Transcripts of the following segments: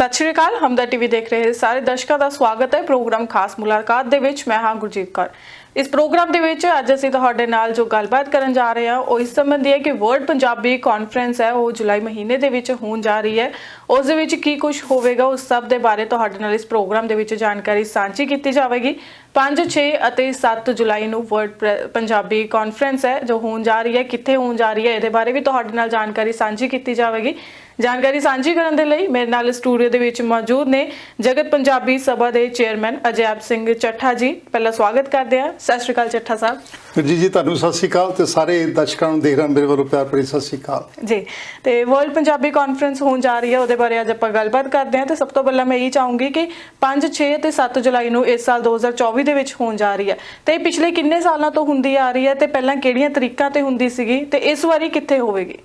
ਸਤਿ ਸ਼੍ਰੀ ਅਕਾਲ ਹਮਦਾ ਟੀਵੀ ਦੇਖ ਰਹੇ ਸਾਰੇ ਦਰਸ਼ਕਾਂ ਦਾ ਸਵਾਗਤ ਹੈ ਪ੍ਰੋਗਰਾਮ ਖਾਸ ਮੁਲਾਕਾਤ ਦੇ ਵਿੱਚ ਮੈਂ ਹਾਂ ਗੁਰਜੀਤ ਕੌਰ। ਇਸ ਪ੍ਰੋਗਰਾਮ ਦੇ ਵਿੱਚ ਅੱਜ ਅਸੀਂ ਤੁਹਾਡੇ ਨਾਲ ਜੋ ਗੱਲਬਾਤ ਕਰਨ ਜਾ ਰਹੇ ਹਾਂ, ਉਹ ਇਸ ਸੰਬੰਧੀ ਹੈ ਕਿ ਵਰਲਡ ਪੰਜਾਬੀ ਕਾਨਫਰੰਸ ਹੈ, ਉਹ ਜੁਲਾਈ ਮਹੀਨੇ ਦੇ ਵਿੱਚ ਹੋਣ ਜਾ ਰਹੀ ਹੈ। ਉਸ ਦੇ ਵਿੱਚ ਕੀ ਕੁਝ ਹੋਵੇਗਾ, ਉਸ ਸਭ ਦੇ ਬਾਰੇ ਤੁਹਾਡੇ ਨਾਲ ਇਸ ਪ੍ਰੋਗਰਾਮ ਦੇ ਵਿੱਚ ਜਾਣਕਾਰੀ ਸਾਂਝੀ ਕੀਤੀ ਜਾਵੇਗੀ। 5 6 ਅਤੇ 7 ਜੁਲਾਈ ਨੂੰ ਵਰਲਡ ਪ੍ਰ- ਪੰਜਾਬੀ ਕਾਨਫਰੰਸ ਹੈ ਜੋ ਹੋਣ ਜਾ ਰਹੀ ਹੈ ਕਿੱਥੇ ਹੋਣ ਜਾ ਰਹੀ ਹੈ ਇਹਦੇ ਬਾਰੇ ਵੀ ਤੁਹਾਡੇ ਨਾਲ ਜਾਣਕਾਰੀ ਸਾਂਝੀ ਕੀਤੀ ਜਾਵੇਗੀ। ਜਾਣਕਾਰੀ ਸਾਂਝੀ ਕਰਨ ਦੇ ਲਈ ਮੇਰੇ ਨਾਲ ਸਟੂਡੀਓ ਦੇ ਵਿੱਚ ਮੌਜੂਦ ਨੇ ਜਗਤ ਪੰਜਾਬੀ ਸਭਾ ਦੇ ਚੇਅਰਮੈਨ ਅਜੈਬ ਸਿੰਘ ਚੱਠਾ ਜੀ। ਪਹਿਲਾਂ ਸਵਾਗਤ ਕਰਦੇ ਹਾਂ। ਸਤਿ ਸ਼੍ਰੀ ਅਕਾਲ ਚੱਠਾ ਸਾਹਿਬ। ਜੀ ਜੀ ਤੁਹਾਨੂੰ ਸਤਿ ਸ਼੍ਰੀ ਅਕਾਲ ਤੇ ਸਾਰੇ ਦਰਸ਼ਕਾਂ ਨੂੰ ਦੇਖ ਰਹੇ ਮੇਰੇ ਵੱਲੋਂ ਪਿਆਰ ਭਰੀ ਸਤਿ ਸ਼੍ਰੀ ਅਕਾਲ। ਜੀ ਤੇ ਵਰਲਡ ਪੰਜਾਬੀ ਕਾਨਫਰੰਸ ਹੋਣ ਜਾ ਰਹੀ ਹੈ ਉਹਦੇ ਬਾਰੇ ਅੱਜ ਆਪਾਂ ਗੱਲਬਾਤ ਕਰਦੇ ਹਾਂ। ਤੇ ਸਭ ਤੋਂ ਪਹਿਲਾਂ ਮੈਂ ਇਹ ਚਾਹੂੰਗੀ ਕਿ 5 6 ਤੇ 7 ਜੁਲਾਈ ਨੂੰ ਇਸ ਸਾਲ 2024 ਦੇ ਵਿੱਚ ਹੋਣ ਜਾ ਰਹੀ ਹੈ। ਤੇ ਇਹ ਪਿਛਲੇ ਕਿੰਨੇ ਸਾਲਾਂ ਤੋਂ ਹੁੰਦੀ ਆ ਰਹੀ ਹੈ ਤੇ ਪਹਿਲਾਂ ਕਿਹੜੀਆਂ ਤਰੀਕਾਂ ਤੇ ਹੁੰਦੀ ਸੀਗੀ ਤੇ ਇਸ ਵਾਰੀ ਕਿੱਥੇ ਹੋਵੇਗੀ?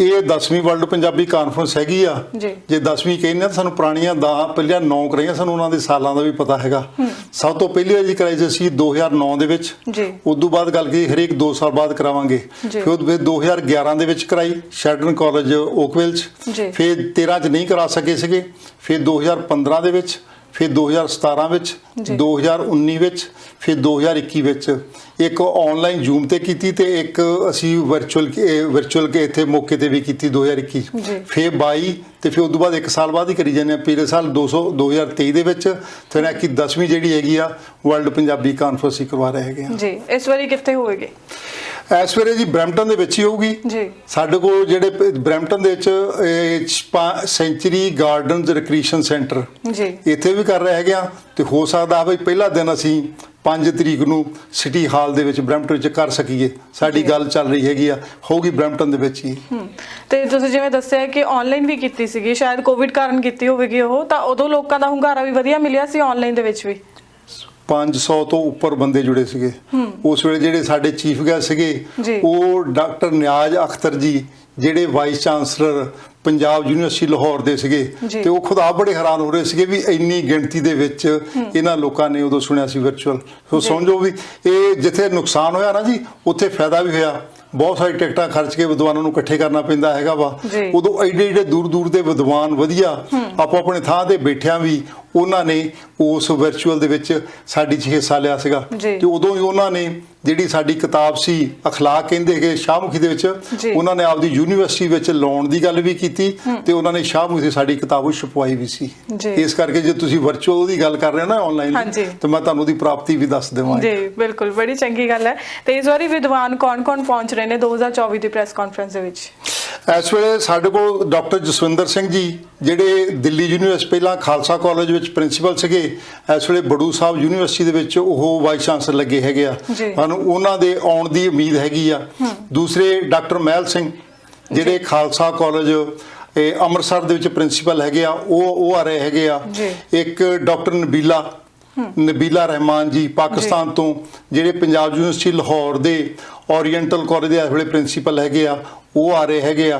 ਇਹ 10ਵੀਂ ਵਰਲਡ ਪੰਜਾਬੀ ਕਾਨਫਰੰਸ ਹੈਗੀ ਆ। ਜੀ। ਜੇ 10ਵੀਂ ਕਹਿੰਦੇ ਆ ਸਾਨੂੰ ਪੁਰਾਣੀਆਂ ਦਾ ਪਹਿਲਾਂ 9 ਕਰਾਈਆਂ ਸਾਨੂੰ ਉਹਨਾਂ ਦੇ ਸਾਲਾਂ ਦਾ ਵੀ ਪਤਾ ਹੈਗਾ। ਸਭ ਤੋਂ ਪਹਿਲੀ ਵਾਰੀ ਕਰਾਈ ਸੀ ਅਸੀਂ 2009 ਦੇ ਵਿੱਚ। ਜੀ। ਉਸ ਤੋਂ ਬਾਅਦ ਗੱਲ ਕੀ ਹਰੇਕ 2 ਸਾਲ ਬਾਅਦ ਕਰਾਵਾਂਗੇ। ਫਿਰ ਉਹ ਫਿਰ 2011 ਦੇ ਵਿੱਚ ਕਰਾਈ ਸ਼ੈਡਨ ਕਾਲਜ ਓਕਵਿਲ ਚ। ਫਿਰ 13 ਚ ਨਹੀਂ ਕਰਾ ਸਕੇ ਸੀਗੇ। ਫਿਰ 2015 ਦੇ ਵਿੱਚ ਫਿਰ 2017 ਵਿੱਚ ਜੀ। 2019 ਵਿੱਚ ਫਿਰ 2021 ਵਿੱਚ। ਇੱਕ ਆਨਲਾਈਨ ਜ਼ੂਮ ਤੇ ਕੀਤੀ ਤੇ ਇੱਕ ਅਸੀਂ ਵਰਚੁਅਲ ਵਰਚੁਅਲ ਕੇ ਇੱਥੇ ਮੌਕੇ ਤੇ ਵੀ ਕੀਤੀ 2021 ਜੀ। ਫਿਰ 22 ਤੇ ਫਿਰ ਉਸ ਤੋਂ ਬਾਅਦ ਇੱਕ ਸਾਲ ਬਾਅਦ ਹੀ ਕਰੀ ਜਾਂਦੇ ਆ ਪਿਛਲੇ ਸਾਲ 200 2023 ਦੇ ਵਿੱਚ ਫਿਰ ਇਹ ਕਿ 10ਵੀਂ ਜਿਹੜੀ ਹੈਗੀ ਆ ਵਰਲਡ ਪੰਜਾਬੀ ਕਾਨਫਰੰਸ ਹੀ ਕਰਵਾ ਰਹੇ ਹੈਗੇ ਆ ਜੀ ਇਸ ਵਾਰੀ ਕਿੱਥੇ ਹੋਵੇਗੀ? ਇਸ ਵੇਲੇ ਜੀ ਬ੍ਰੈਂਪਟਨ ਦੇ ਵਿੱਚ ਹੀ ਹੋਊਗੀ। ਜੀ। ਸਾਡੇ ਕੋਲ ਜਿਹੜੇ ਬ੍ਰੈਂਪਟਨ ਦੇ ਵਿੱਚ ਸੈਂਚਰੀ ਗਾਰਡਨਸ ਰਿਕ੍ਰੀਏਸ਼ਨ ਸੈਂਟਰ। ਜੀ। ਇੱਥੇ ਵੀ ਕਰ ਰਹੇ ਹੈਗੇ ਆ ਤੇ ਹੋ ਸਕਦਾ ਵੀ ਪਹਿਲਾ ਦਿਨ ਅਸੀਂ 5 ਤਰੀਕ ਨੂੰ ਸਿਟੀ ਹਾਲ ਦੇ ਵਿੱਚ ਬ੍ਰੈਂਪਟਨ ਵਿੱਚ ਕਰ ਸਕੀਏ। ਸਾਡੀ ਗੱਲ ਚੱਲ ਰਹੀ ਹੈਗੀ ਆ ਹੋਊਗੀ ਬ੍ਰੈਂਪਟਨ ਦੇ ਵਿੱਚ ਹੀ। ਤੇ ਤੁਸੀਂ ਜਿਵੇਂ ਦੱਸਿਆ ਕਿ ਆਨਲਾਈਨ ਵੀ ਕੀਤੀ ਸੀਗੀ ਸ਼ਾਇਦ ਕੋਵਿਡ ਕਾਰਨ ਕੀਤੀ ਹੋਵੇਗੀ ਉਹ ਤਾਂ ਉਦੋਂ ਲੋਕਾਂ ਦਾ ਹੁੰਗਾਰਾ ਵੀ ਵਧੀਆ ਮਿਲਿਆ ਸੀ ਆਨਲਾਈਨ ਦੇ ਵਿੱਚ ਵੀ। 500 ਤੋਂ ਉੱਪਰ ਬੰਦੇ ਜੁੜੇ ਸੀਗੇ। ਉਸ ਵੇਲੇ ਜਿਹੜੇ ਸਾਡੇ ਚੀਫ ਗੈਸਟ ਜੀ। ਸੀਗੇ ਉਹ ਡਾਕਟਰ ਨਿਆਜ਼ ਅਖਤਰ ਜੀ ਜਿਹੜੇ vice chancellor Punjab university Lahore ਦੇ ਸੀਗੇ। ਤੇ ਉਹ ਖੁਦ ਆਪ ਬੜੇ ਹੈਰਾਨ ਹੋ ਰਹੇ ਸੀਗੇ ਵੀ ਇੰਨੀ ਗਿਣਤੀ ਦੇ ਵਿੱਚ ਇਹਨਾਂ ਲੋਕਾਂ ਨੇ ਉਦੋਂ ਸੁਣਿਆ ਸੀ ਵਰਚੁਅਲ ਸੋ ਸਮਝੋ ਵੀ ਇਹ ਜਿੱਥੇ ਨੁਕਸਾਨ ਹੋਇਆ ਨਾ ਜੀ ਉੱਥੇ ਫਾਇਦਾ ਵੀ ਹੋਇਆ। ਬਹੁਤ ਸਾਰੀ ਟਿਕਟਾਂ ਖਰਚ ਕੇ ਵਿਦਵਾਨਾਂ ਨੂੰ ਇਕੱਠੇ ਕਰਨਾ ਪੈਂਦਾ ਹੈਗਾ ਵਾ। ਉਦੋਂ ਐਡੇ ਐਡੇ ਦੂਰ ਦੂਰ ਦੇ ਵਿਦਵਾਨ ਵਧੀਆ ਆਪੋ ਆਪਣੇ ਥਾਂ ਤੇ ਬੈਠਿਆਂ ਵੀ ਉਹਨਾਂ ਨੇ ਉਸ ਵਰਚੁਅਲ ਦੇ ਵਿੱਚ ਸਾਡੀ 'ਚ ਹਿੱਸਾ ਲਿਆ ਸੀਗਾ। ਤੇ ਉਦੋਂ ਹੀ ਉਹਨਾਂ ਨੇ ਜਿਹੜੀ ਸਾਡੀ ਕਿਤਾਬ ਸੀ ਅਖਲਾਕ ਕਹਿੰਦੇ ਹੈਗੇ ਸ਼ਾਹਮੁਖੀ ਦੇ ਵਿੱਚ। ਉਹਨਾਂ ਨੇ ਆਪਦੀ ਯੂਨੀਵਰਸਿਟੀ ਵਿੱਚ ਲਾਉਣ ਦੀ ਗੱਲ ਵੀ ਕੀਤੀ ਤੇ ਉਹਨਾਂ ਨੇ ਸ਼ਾਹਮੁਖੀ ਦੀ ਸਾਡੀ ਕਿਤਾਬ ਉਹ ਛਪਵਾਈ ਵੀ ਸੀ। ਇਸ ਕਰਕੇ ਜੇ ਤੁਸੀਂ ਵਰਚੁਅਲ ਦੀ ਗੱਲ ਕਰ ਰਹੇ ਹੋ ਨਾ ਆਨਲਾਈਨ। ਤਾਂ ਮੈਂ ਤੁਹਾਨੂੰ ਉਹਦੀ ਪ੍ਰਾਪਤੀ ਵੀ ਦੱਸ ਦੇਵਾਂਗਾ ਜੀ ਬਿਲਕੁਲ ਬੜੀ ਚੰਗੀ ਗੱਲ ਹੈ ਤੇ ਇਸ ਵਾਰੀ ਵਿਦਵਾਨ ਕੌਣ-ਕੌਣ ਪਹੁੰਚ ਰਹੇ ਨੇ 2024 ਦੀ ਪ੍ਰੈਸ ਕਾਨਫਰੰਸ ਦੇ ਵਿੱਚ ਇਸ ਵੇਲੇ ਸਾਡੇ ਕੋਲ ਡਾਕਟਰ ਜਸਵਿੰਦਰ ਸਿੰਘ ਜੀ ਜਿਹੜੇ ਦਿੱਲੀ ਯੂਨੀਵਰਸਿਟੀ ਪਹਿਲਾਂ ਖਾਲਸਾ ਕਾਲਜ ਵਿੱਚ ਪ੍ਰਿੰਸੀਪਲ ਸੀਗੇ ਇਸ ਵੇਲੇ ਬੜੂ ਸਾਹਿਬ ਯੂਨੀਵਰਸਿਟੀ ਦੇ ਵਿੱਚ ਉਹ ਵਾਈਸ ਚਾਂਸਲਰ ਲੱਗੇ ਹੈਗੇ ਆ। ਸਾਨੂੰ ਉਹਨਾਂ ਦੇ ਆਉਣ ਦੀ ਉਮੀਦ ਹੈਗੀ ਆ। ਦੂਸਰੇ ਡਾਕਟਰ ਮਹਿਲ ਸਿੰਘ ਜਿਹੜੇ ਖਾਲਸਾ ਕਾਲਜ ਇਹ ਅੰਮ੍ਰਿਤਸਰ ਦੇ ਵਿੱਚ ਪ੍ਰਿੰਸੀਪਲ ਹੈਗੇ ਆ ਉਹ ਉਹ ਆ ਰਹੇ ਹੈਗੇ ਆ। ਇੱਕ ਡਾਕਟਰ ਨਬੀਲਾ ਨਬੀਲਾ ਰਹਿਮਾਨ ਜੀ। ਪਾਕਿਸਤਾਨ ਤੋਂ ਜਿਹੜੇ ਪੰਜਾਬ ਯੂਨੀਵਰਸਿਟੀ ਲਾਹੌਰ ਦੇ ਓਰੀਐਂਟਲ ਕਾਲਜ ਦੇ ਇਸ ਵੇਲੇ ਪ੍ਰਿੰਸੀਪਲ ਹੈਗੇ ਆ ਉਹ ਆ ਰਹੇ ਹੈਗੇ ਆ।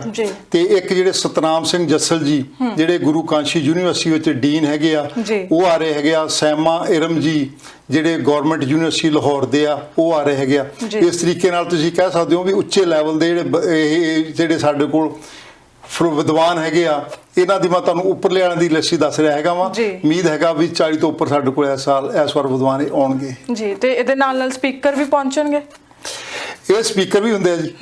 ਤੇ ਇੱਕ ਜਿਹੜੇ ਸਤਨਾਮ ਸਿੰਘ ਜੱਸਲ ਜੀ ਜਿਹੜੇ ਗੁਰੂ ਕਾਂਸ਼ੀ ਯੂਨੀਵਰਸਿਟੀ ਵਿੱਚ ਡੀਨ ਹੈਗੇ ਆ। ਉਹ ਆ ਰਹੇ ਹੈਗੇ ਆ ਸੈਮਾ ਇਰਮ ਜੀ ਜਿਹੜੇ ਗਵਰਨਮੈਂਟ ਯੂਨੀਵਰਸਿਟੀ ਲਾਹੌਰ ਦੇ ਆ ਉਹ ਆ ਰਹੇ ਹੈਗੇ ਆ। ਇਸ ਤਰੀਕੇ ਨਾਲ ਤੁਸੀਂ ਕਹਿ ਸਕਦੇ ਹੋ ਵੀ ਉੱਚੇ ਲੈਵਲ ਦੇ ਜਿਹੜੇ ਇਹ ਜਿਹੜੇ ਸਾਡੇ ਕੋਲ ਫਰ- ਵਿਦਵਾਨ ਹੈਗੇ ਆ ਇਹਨਾਂ ਦੀ ਮੈਂ ਤੁਹਾਨੂੰ ਉੱਪਰਲੇ ਵਾਲਿਆਂ ਦੀ ਲਿਸਟ ਹੀ ਦੱਸ ਰਿਹਾ ਹੈਗਾ ਵਾਂ। ਉਮੀਦ ਹੈਗਾ ਵੀ 40 ਤੋਂ ਉੱਪਰ ਸਾਡੇ ਕੋਲ ਇਸ ਸਾਲ ਇਸ ਵਾਰ ਵਿਦਵਾਨ ਆਉਣਗੇ ਜੀ ਤੇ ਇਹਦੇ ਨਾਲ ਨਾਲ ਸਪੀਕਰ ਵੀ ਪਹੁੰਚਣਗੇ ਇਹ ਸਪੀਕਰ ਵੀ ਹੁੰਦੇ ਆ ਜੀ।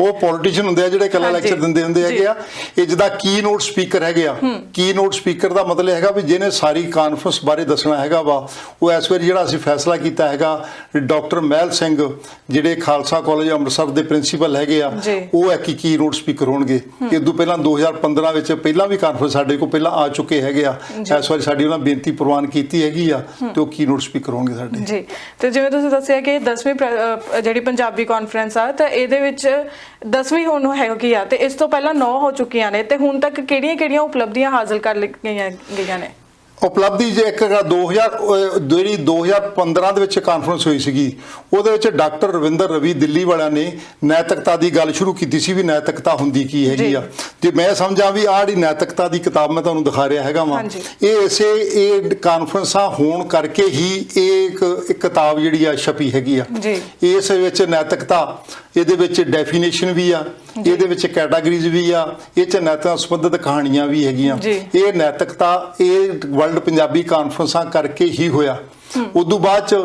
ਉਹ ਪੋਲੀਟੀਸ਼ੀਅਨ ਹੁੰਦੇ ਆ ਜਿਹੜੇ ਕੱਲਾ। ਲੈਕਚਰ ਦਿੰਦੇ ਹੁੰਦੇ ਹੈਗੇ ਆ। ਇਹ ਜਿਹਦਾ ਕੀ ਨੋਟ ਸਪੀਕਰ ਹੈਗੇ ਆ। ਕੀ ਨੋਟ ਸਪੀਕਰ ਦਾ ਮਤਲਬ ਹੈਗਾ ਵੀ ਜਿਹਨੇ ਸਾਰੀ ਕਾਨਫਰੰਸ ਬਾਰੇ ਦੱਸਣਾ ਹੈਗਾ ਵਾ ਉਹ ਇਸ ਵਾਰੀ ਜਿਹੜਾ ਅਸੀਂ ਫੈਸਲਾ ਕੀਤਾ ਹੈਗਾ ਡਾਕਟਰ ਮਹਿਲ ਸਿੰਘ ਜਿਹੜੇ ਖਾਲਸਾ ਕਾਲਜ ਅੰਮ੍ਰਿਤਸਰ ਦੇ ਪ੍ਰਿੰਸੀਪਲ ਹੈਗੇ ਆ। ਉਹ ਇੱਕ ਕੀ ਨੋਟ ਸਪੀਕਰ ਹੋਣਗੇ। ਇਹ ਤੋਂ ਪਹਿਲਾਂ 2015 ਵਿੱਚ ਪਹਿਲਾਂ ਵੀ ਕਾਨਫਰੰਸ ਸਾਡੇ ਕੋਲ ਪਹਿਲਾਂ ਆ ਚੁੱਕੇ ਹੈਗੇ ਆ। ਇਸ ਵਾਰੀ ਸਾਡੀ ਉਹਨਾਂ ਬੇਨਤੀ ਪ੍ਰਵਾਨ ਕੀਤੀ ਹੈਗੀ ਆ ਤੇ ਉਹ ਕੀ ਨੋਟ ਸਪੀਕਰ ਹੋਣਗੇ ਸਾਡੇ। ਜੀ। ਤੇ ਜਿਵੇਂ ਤੁਸੀਂ ਦੱਸਿਆ ਕਿ 10ਵੀਂ ਪ੍ਰ- ਅਹ ਜਿਹੜੀ ਪੰਜਾਬੀ ਕਾਨਫਰੰਸ ਆ, ਤਾਂ ਇਹਦੇ ਵਿੱਚ 10ਵੀਂ ਹੁਣ ਹੈਗੀ ਆ, ਤੇ ਇਸ ਤੋਂ ਪਹਿਲਾਂ 9 ਹੋ ਚੁੱਕੀਆਂ ਨੇ, ਤੇ ਹੁਣ ਤੱਕ ਕਿਹੜੀਆਂ-ਕਿਹੜੀਆਂ ਉਪਲਬਧੀਆਂ ਹਾਸਲ ਕਰ ਲਈਆਂ ਗਈਆਂ ਨੇ? ਉਪਲਬਧੀ ਜੇ ਇੱਕ ਹੈਗਾ 2000 ਅਹ ਜਿਹੜੀ 2015 ਦੇ ਵਿੱਚ ਕਾਨਫਰੰਸ ਹੋਈ ਸੀਗੀ ਉਹਦੇ ਵਿੱਚ ਡਾਕਟਰ ਰਵਿੰਦਰ ਰਵੀ ਦਿੱਲੀ ਵਾਲਿਆਂ ਨੇ ਨੈਤਿਕਤਾ ਦੀ ਗੱਲ ਸ਼ੁਰੂ ਕੀਤੀ ਸੀ ਵੀ ਨੈਤਿਕਤਾ ਹੁੰਦੀ ਕੀ ਹੈਗੀ। ਆ ਤੇ ਮੈਂ ਸਮਝਾਂ ਵੀ ਆਹ ਜਿਹੜੀ ਨੈਤਿਕਤਾ ਦੀ ਕਿਤਾਬ ਮੈਂ ਤੁਹਾਨੂੰ ਦਿਖਾ ਰਿਹਾ ਹੈਗਾ ਵਾਂ। ਇਹ ਇਸੇ ਇਹ ਕਾਨਫਰੰਸਾਂ ਹੋਣ ਕਰਕੇ ਹੀ ਇਹ ਇੱਕ ਇੱਕ ਕਿਤਾਬ ਜਿਹੜੀ ਆ ਛਪੀ ਹੈਗੀ ਆ। ਇਸ ਵਿੱਚ ਨੈਤਿਕਤਾ ਇਹਦੇ ਵਿੱਚ ਡੈਫੀਨੇਸ਼ਨ ਵੀ ਆ ਇਹਦੇ ਵਿੱਚ ਕੈਟਾਗਰੀਜ਼ ਵੀ ਆ ਇਹ ਚ ਨੈਤਿਕਤਾ ਸੰਬੰਧਿਤ ਕਹਾਣੀਆਂ ਵੀ ਹੈਗੀਆਂ। ਇਹ ਨੈਤਿਕਤਾ ਇਹ ਵਰਲਡ ਪੰਜਾਬੀ ਕਾਨਫਰੰਸਾਂ ਕਰਕੇ ਹੀ ਹੋਇਆ ਉਦੋਂ ਬਾਅਦ ਚ